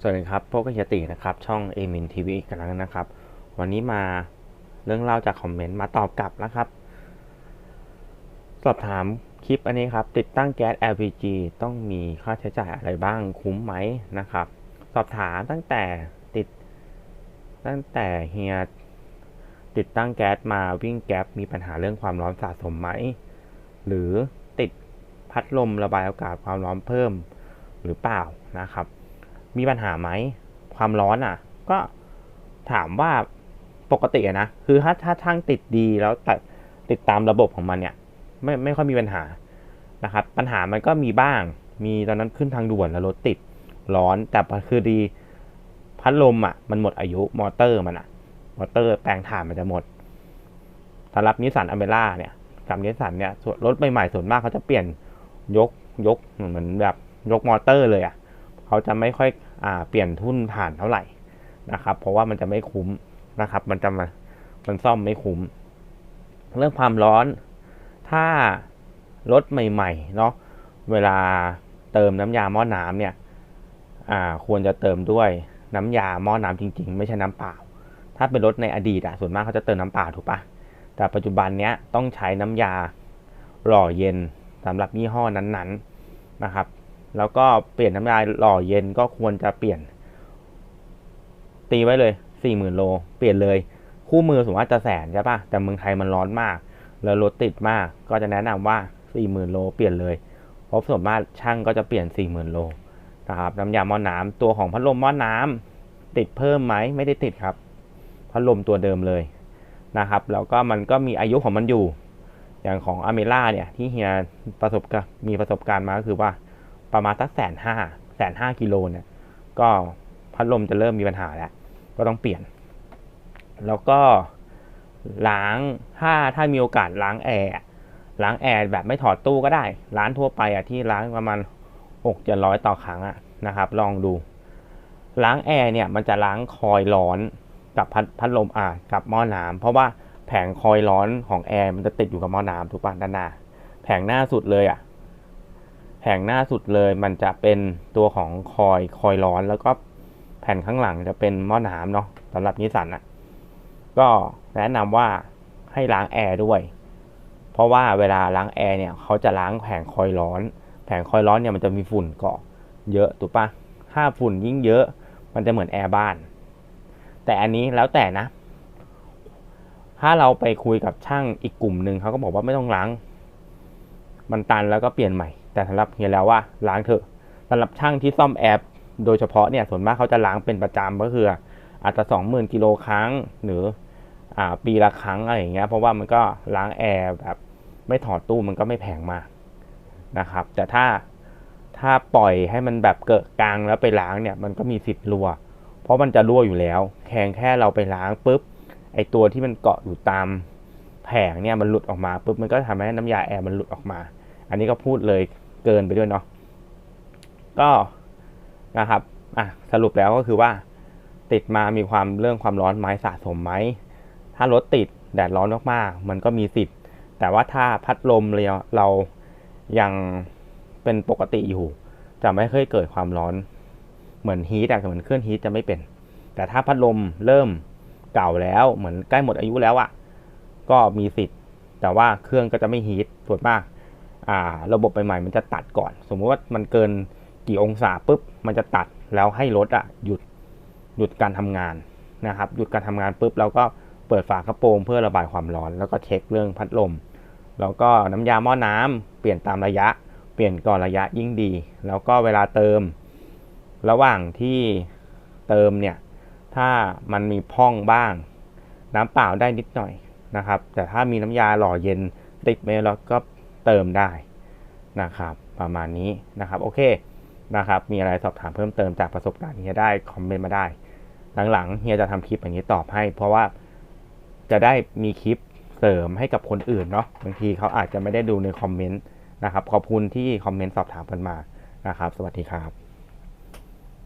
สวัสดีครับพวกกบเฮียตินะครับ ช่องเอมินทีวีอีกครั้งนะครับ วันนี้มาเรื่องเล่าจากคอมเมนต์มาตอบกลับนะครับ สอบถามคลิปอันนี้ครับ ติดตั้งแก๊ส LPG ต้องมีค่าใช้จ่ายอะไรบ้างคุ้มไหมนะครับ สอบถามตั้งแต่ติด ตั้งแต่เฮียติดตั้งแก๊สมาวิ่งแก๊สมีปัญหาเรื่องความร้อนสะสมไหม หรือติดพัดลมระบายอากาศความร้อนเพิ่มหรือเปล่านะครับ มีปัญหาไหม ความร้อนอะ ก็ถามว่าปกติอะนะ คือถ้าถ้าช่างติดดีแล้วติดติดตามระบบของมันเนี่ย ไม่ไม่ค่อยมีปัญหานะครับ ปัญหามันก็มีบ้าง มีตอนนั้นขึ้นทางด่วนแล้วรถติดร้อน แต่คือดีพัดลมอะ มันหมดอายุมอเตอร์มันอะ มอเตอร์แปลงถ่านมันจะหมดสำหรับนิสสันอเมร่าเนี่ยกับนิสสันเนี่ยรถใหม่ๆส่วนมากเขาจะเปลี่ยนยกยกเหมือนแบบยกมอเตอร์เลยอะ เขาจะไม่ค่อยอ่าเปลี่ยนทุ่นถ่านเท่าไหร่นะครับ เพราะว่ามันจะไม่คุ้มนะครับ มันจะมามันซ่อมไม่คุ้ม เรื่องความร้อน ถ้ารถใหม่ๆเนาะเวลาเติมน้ำยาหม้อน้ำเนี่ยอ่าควรจะเติมด้วยน้ำยาหม้อน้ำจริง ๆ ไม่ใช่น้ำเปล่า ถ้าเป็นรถในอดีตอะส่วนมากเขาจะเติมน้ำเปล่าถูกปะแต่ปัจจุบันเนี้ยต้องใช้น้ำยาหล่อเย็นสำหรับยี่ห้อนั้นๆนะครับ แล้วก็เปลี่ยนน้ำยาหล่อเย็นก็ควรจะเปลี่ยน ตีไว้เลยสี่หมื่นโล เปลี่ยนเลย คู่มือสมมติว่าจะแสนใช่ปะแต่เมืองไทยมันร้อนมาก แล้วรถติดมากก็จะแนะนำว่าสี่หมื่นโล เปลี่ยนเลยเพราะส่วนมากช่างก็จะเปลี่ยนสี่หมื่นโลนะครับน้ำยาหม้อน้ำตัวของพัดลมหม้อน้ำติดเพิ่มไหมไม่ได้ติดครับพัดลมตัวเดิมเลยนะครับแล้วก็มันก็มีอายุของมันอยู่ อย่างของอเมร่าเนี่ยที่เฮียประสบกมีประสบการณ์มาก็คือว่า ประมาณสักแสนห้าแสนห้ากิโลเนี่ย ก็พัดลมจะเริ่มมีปัญหาแล้ว ก็ต้องเปลี่ยน แล้วก็ล้างถ้าถ้ามีโอกาสล้างแอร์ล้างแอร์แบบไม่ถอดตู้ก็ได้ ร้านทั่วไปอะที่ล้างประมาณหกเจ็ดร้อยต่อครั้งอะนะครับ ลองดู ล้างแอร์เนี่ยมันจะล้างคอยร้อนกับพัดพัดลมอ่ากับหม้อน้ำเพราะว่าแผงคอยร้อนของแอร์มันจะติดอยู่กับหม้อน้ำถูกป่ะด้านหน้าแผงหน้าสุดเลยอะ แผงหน้าสุดเลยมันจะเป็นตัวของคอยคอยร้อน แล้วก็แผ่นข้างหลังจะเป็นหม้อน้ำเนาะสำหรับนิสสันอะก็แนะนำว่าให้ล้างแอร์ด้วย เพราะว่าเวลาล้างแอร์เนี่ยเขาจะล้างแผงคอยร้อน แผงคอยร้อนเนี่ยมันจะมีฝุ่นเกาะเยอะถูกปะถ้าฝุ่นยิ่งเยอะมันจะเหมือนแอร์บ้าน แต่อันนี้แล้วแต่นะ ถ้าเราไปคุยกับช่างอีกกลุ่มหนึ่งเขาก็บอกว่าไม่ต้องล้าง มันตันแล้วก็เปลี่ยนใหม่ แต่สำหรับเฮียแล้วว่าล้างเถอะสำหรับช่างที่ซ่อมแอร์โดยเฉพาะเนี่ยส่วนมากเขาจะล้างเป็นประจำก็คือ อาจจะสองหมื่นกิโลครั้งหรืออ่าปีละครั้งอะไรอย่างเงี้ยเพราะว่ามันก็ล้างแอร์แบบไม่ถอดตู้มันก็ไม่แพงมากนะครับ แต่ถ้าถ้าปล่อยให้มันแบบเกิดกลางแล้วไปล้างเนี่ยมันก็มีสิทธิ์รั่วเพราะมันจะรั่วอยู่แล้วแค่แค่เราไปล้างปุ๊บไอตัวที่มันเกาะอยู่ตามแผงเนี่ยมันหลุดออกมาปุ๊บมันก็ทำให้น้ำยาแอร์มันหลุดออกมา อันนี้ก็พูดเลย เกินไปด้วยเนาะก็นะครับอะสรุปแล้วก็คือว่า ติดมามีความเรื่องความร้อนไหมสะสมไหมถ้ารถติดแดดร้อนมากๆมันก็มีสิทธิ์ แต่ว่าถ้าพัดลมเราเรายังเป็นปกติอยู่ จะไม่เคยเกิดความร้อนเหมือนฮีทอะเหมือนเครื่องฮีทจะไม่เป็น แต่ถ้าพัดลมเริ่มเก่าแล้วเหมือนใกล้หมดอายุแล้วอะก็มีสิทธิ์ แต่ว่าเครื่องก็จะไม่ฮีทส่วนมาก ระบบใหม่ๆมันจะตัดก่อน สมมติว่ามันเกินกี่องศาปุ๊บมันจะตัดแล้วให้รถอะหยุดหยุดการทำงานนะครับ หยุดการทำงานปุ๊บเราก็เปิดฝากระโปรงเพื่อระบายความร้อน แล้วก็เช็คเรื่องพัดลม แล้วก็น้ำยาหม้อน้ำเปลี่ยนตามระยะ เปลี่ยนก่อนระยะยิ่งดี แล้วก็เวลาเติม ระหว่างที่เติมเนี่ยถ้ามันมีพ่องบ้าง น้ำเปล่าได้นิดหน่อยนะครับ แต่ถ้ามีน้ำยาหล่อเย็นติดไปแล้วก็ เติมได้นะครับ ประมาณนี้นะครับโอเคนะครับ มีอะไรสอบถามเพิ่มเติมจากประสบการณ์เฮียได้คอมเมนต์มาได้ หลังๆเฮียจะทำคลิปอย่างนี้ตอบให้ เพราะว่าจะได้มีคลิปเสริมให้กับคนอื่นเนาะบางทีเขาอาจจะไม่ได้ดูในคอมเมนต์นะครับ ขอบคุณที่คอมเมนต์สอบถามกันมานะครับ สวัสดีครับ